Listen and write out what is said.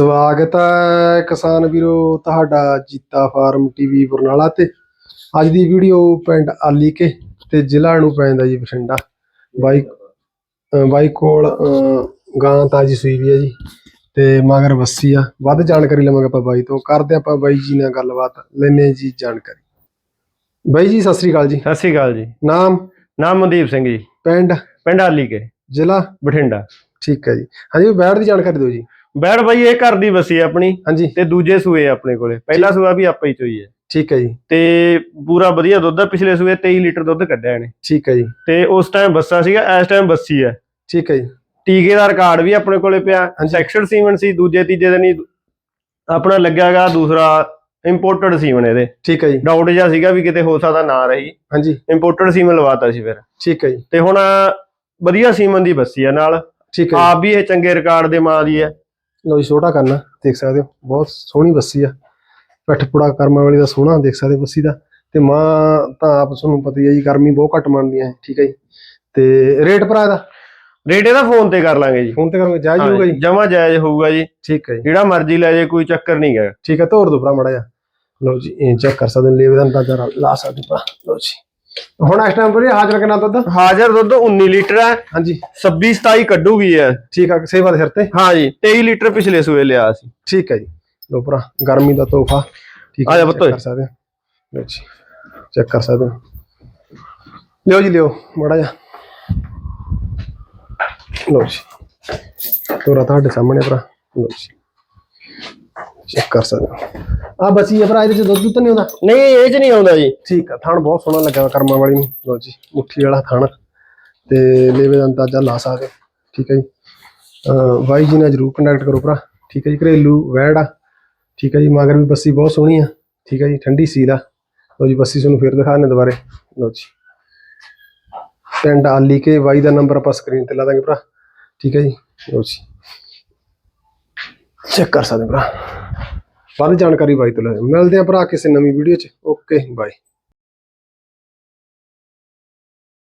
ਸਵਾਗਤ ਹੈ ਕਿਸਾਨ ਵੀਰੋ ਤੁਹਾਡਾ ਜੀਤਾ ਫਾਰਮ ਟੀਵੀ ਬਰਨਾਲਾ ਤੇ। ਅੱਜ ਦੀ ਵੀਡੀਓ ਪਿੰਡ ਆਲੀਕੇ ਤੇ ਜ਼ਿਲ੍ਹਾ ਨੂੰ ਪੈਂਦਾ ਜੀ ਬਠਿੰਡਾ। ਬਾਈ ਬਾਈ ਕੋਲ ਗਾਂ ਤਾਜੀ ਸੂਈ ਵੀ ਹੈ ਜੀ ਤੇ ਮਗਰ ਵੱਸੀ ਆ। ਵੱਧ ਜਾਣਕਾਰੀ ਲਵਾਂਗੇ ਆਪਾਂ ਬਾਈ ਤੋਂ। ਕਰਦੇ ਆਪਾਂ ਬਾਈ ਜੀ ਨਾਲ ਗੱਲਬਾਤ ਲੈਨੇ ਜੀ ਜਾਣਕਾਰੀ। ਬਾਈ ਜੀ ਸਤਿ ਸ੍ਰੀ ਅਕਾਲ ਜੀ। ਸਤਿ ਸ਼੍ਰੀ ਅਕਾਲ ਜੀ। ਨਾਮ? ਨਾਮ ਮਨਦੀਪ ਸਿੰਘ ਜੀ। ਪਿੰਡ? ਪਿੰਡ ਆਲੀ ਕੇ ਜ਼ਿਲ੍ਹਾ? ਬਠਿੰਡਾ। ਠੀਕ ਹੈ ਜੀ। ਹਾਂਜੀ ਬੈਠ ਦੀ ਜਾਣਕਾਰੀ ਦਿਓ ਜੀ। ਬੈੜ ਬਾਈ ਇਹ ਘਰ ਦੀ ਵਸੀ ਆਪਣੀ ਹਾਂਜੀ। ਤੇ ਦੂਜੇ ਸੂਏ ਆਪਣੇ ਕੋਲੇ। ਪਹਿਲਾ ਸੂਆ ਵੀ ਆਪਾਂ ਹੀ ਚੋਈ ਹੈ ਠੀਕ ਹੈ ਜੀ। ਤੇ ਪੂਰਾ ਵਧੀਆ ਦੁੱਧ ਆ ਪਿਛਲੇ ਸੂਏ 23 ਲੀਟਰ ਦੁੱਧ ਕੱਢਿਆ ਇਹਨੇ। ਠੀਕ ਹੈ ਜੀ। ਤੇ ਉਸ ਟਾਈਮ ਬੱਸਾ ਸੀਗਾ ਇਸ ਟਾਈਮ ਬੱਸੀ ਹੈ ਠੀਕ ਹੈ ਜੀ। ਟੀਕੇ ਦਾ ਰਿਕਾਰਡ ਵੀ ਆਪਣੇ ਕੋਲੇ ਪਿਆ। ਸੈਕਸ਼ਨ ਸੀਮਨ ਸੀ ਦੂਜੇ ਤੀਜੇ ਦਿਨ ਹੀ ਆਪਣਾ ਲੱਗਿਆਗਾ ਦੂਸਰਾ ਇੰਪੋਰਟਡ ਸੀਮਨ ਇਹਦੇ। ਠੀਕ ਹੈ ਜੀ। ਡਾਊਟ ਜਿਹਾ ਸੀਗਾ ਵੀ ਕਿਤੇ ਹੋ ਸਕਦਾ ਨਾ ਰਹੀ। ਹਾਂਜੀ। ਇੰਪੋਰਟਡ ਸੀਮਨ ਲਵਾਤਾ ਸੀ ਫਿਰ। ਠੀਕ ਹੈ ਜੀ। ਤੇ ਹੁਣ ਵਧੀਆ ਸੀਮਨ ਦੀ ਬੱਸੀ ਆ ਨਾਲ। ਠੀਕ ਹੈ। ਆਪ ਵੀ ਇਹ ਚੰਗੇ ਰਿਕਾਰਡ ਦੇ ਮਾਂ ਦੀ ਹੈ ਲੋ ਜੀ ਛੋਟਾ ਕਰਨਾ ਦੇਖ ਸਕਦੇ ਹੋ ਬਹੁਤ ਸੋਹਣੀ ਬੱਸੀ ਆ। ਪੱਠ ਪੁੜਾ ਕਰਮਾਂ ਵਾਲੀ ਦਾ ਸੋਹਣਾ ਦੇਖ ਸਕਦੇ ਹੋ ਬੱਸੀ ਦਾ। ਤੇ ਮਾਂ ਤਾਂ ਆਪ ਤੁਹਾਨੂੰ ਪਤਾ ਹੀ ਹੈ ਜੀ ਗਰਮੀ ਬਹੁਤ ਘੱਟ ਮੰਨਦੀਆਂ ਹੈ ਠੀਕ ਹੈ ਜੀ। ਤੇ ਰੇਟ ਭਰਾ ਦਾ ਰੇਟ ਇਹਦਾ ਫੋਨ ਤੇ ਕਰ ਲਾਂਗੇ ਜੀ। ਫੋਨ ਤੇ ਕਰੋਗੇ ਜਾਇਜ਼ ਹੋਊਗਾ ਜੀ? ਜਮਾ ਜਾਇਜ਼ ਹੋਊਗਾ ਜੀ। ਠੀਕ ਹੈ ਜੀ। ਜਿਹੜਾ ਮਰਜ਼ੀ ਲੈ ਜੇ ਕੋਈ ਚੱਕਰ ਨਹੀਂ ਗਾ ਠੀਕ ਹੈ ਤੋਰ ਦੋ ਭਰਾ ਮੜਾ ਜਾ ਲੋ ਜੀ ਇਹ ਚੈੱਕ ਕਰ ਸਕਦੇ ਹੋ ਲੇਵੇ ਦਾ ਅੰਦਾਜ਼ਾ ਲਾ- ਸਕਦੇ ਭਰਾ। ਲੋ ਜੀ। ਹੁਣ ਇਸ ਟਾਈਮ ਪਰ ਹਾਜ਼ਰ ਕਿੰਨਾ ਦੁੱਧ? ਹਾਜ਼ਰ ਦੁੱਧ 19 ਲੀਟਰ ਹੈ। ਹਾਂਜੀ। 26 27 ਕੱਢੂਗੀ ਹੈ ਠੀਕ ਆ ਸੇਵਾ ਦੇ ਸਿਰ ਤੇ? ਹਾਂ ਜੀ 23 ਲੀਟਰ ਪਿਛਲੇ ਸੂਏ ਲਿਆ ਸੀ। ਠੀਕ ਹੈ ਜੀ। ਲੋ ਭਰਾ ਗਰਮੀ ਦਾ ਤੋਹਫਾ। ਠੀਕ ਆ ਜਾ ਓਏ। ਕਰ ਸਕਦੇ ਹੋ? ਲੋ ਜੀ ਚੈੱਕ ਕਰ ਸਕਦੇ ਲਿਓ ਜੀ ਲਿਓ ਮੜਾ ਜਾ ਲੋ ਜੀ। ਤੋਰਾ ਤੁਹਾਡੇ ਸਾਹਮਣੇ ਭਰਾ। ਲੋ ਜੀ ਚੈੱਕ ਕਰ ਸਕਦੇ ਆ ਬਚੀ ਹੈ ਭਰਾ ਇਹਦੇ ਚ ਦੁੱਧ ਦੁੱਧ ਨਹੀਂ ਹੁੰਦਾ ਨਹੀਂ ਇਹ ਚ ਨਹੀਂ ਆਉਂਦਾ ਜੀ। ਠੀਕ ਆ ਥਣ ਬਹੁਤ ਸੋਹਣਾ ਲੱਗਾ ਕਰਮਾਂ ਵਾਲੀ ਨੂੰ। ਲੋ ਜੀ ਮੁੱਠੀ ਵਾਲਾ ਥਣ। ਤੇ ਲੇਵੇ ਦਾ ਅੰਦਾਜ਼ਾ ਲਾ ਸਕਦੇ। ਠੀਕ ਹੈ ਜੀ। ਬਾਈ ਜੀ ਨਾਲ ਜਰੂਰ ਕੰਟੈਕਟ ਕਰੋ ਭਰਾ। ਠੀਕ ਹੈ ਜੀ ਘਰੇਲੂ ਵੈੜ ਆ। ਠੀਕ ਹੈ ਜੀ ਮਗਰ ਵੀ ਬੱਸੀ ਬਹੁਤ ਸੋਹਣੀ ਆ। ਠੀਕ ਹੈ ਜੀ ਠੰਡੀ ਸੀਲ ਆ। ਲੋ ਜੀ ਬੱਸੀ ਤੁਹਾਨੂੰ ਫਿਰ ਦਿਖਾਣੇ ਦੁਬਾਰੇ। ਲੋ ਜੀ। ਪਿੰਡ ਆਲੀ ਕੇ ਬਾਈ ਦਾ ਨੰਬਰ ਆਪਾਂ ਸਕਰੀਨ ਤੇ ਲਾ ਦਾਂਗੇ ਭਰਾ। ਠੀਕ ਹੈ ਜੀ। ਲੋ ਜੀ। ਚੈੱਕ ਕਰ ਸਕਦੇ ਭਰਾ। ਵੱਧ ਜਾਣਕਾਰੀ ਬਾਈ ਤੋਂ ਲੈ ਮਿਲਦੇ ਆ ਭਰਾ ਕਿਸੇ ਨਵੀਂ ਵੀਡੀਓ ਚ। Okay bye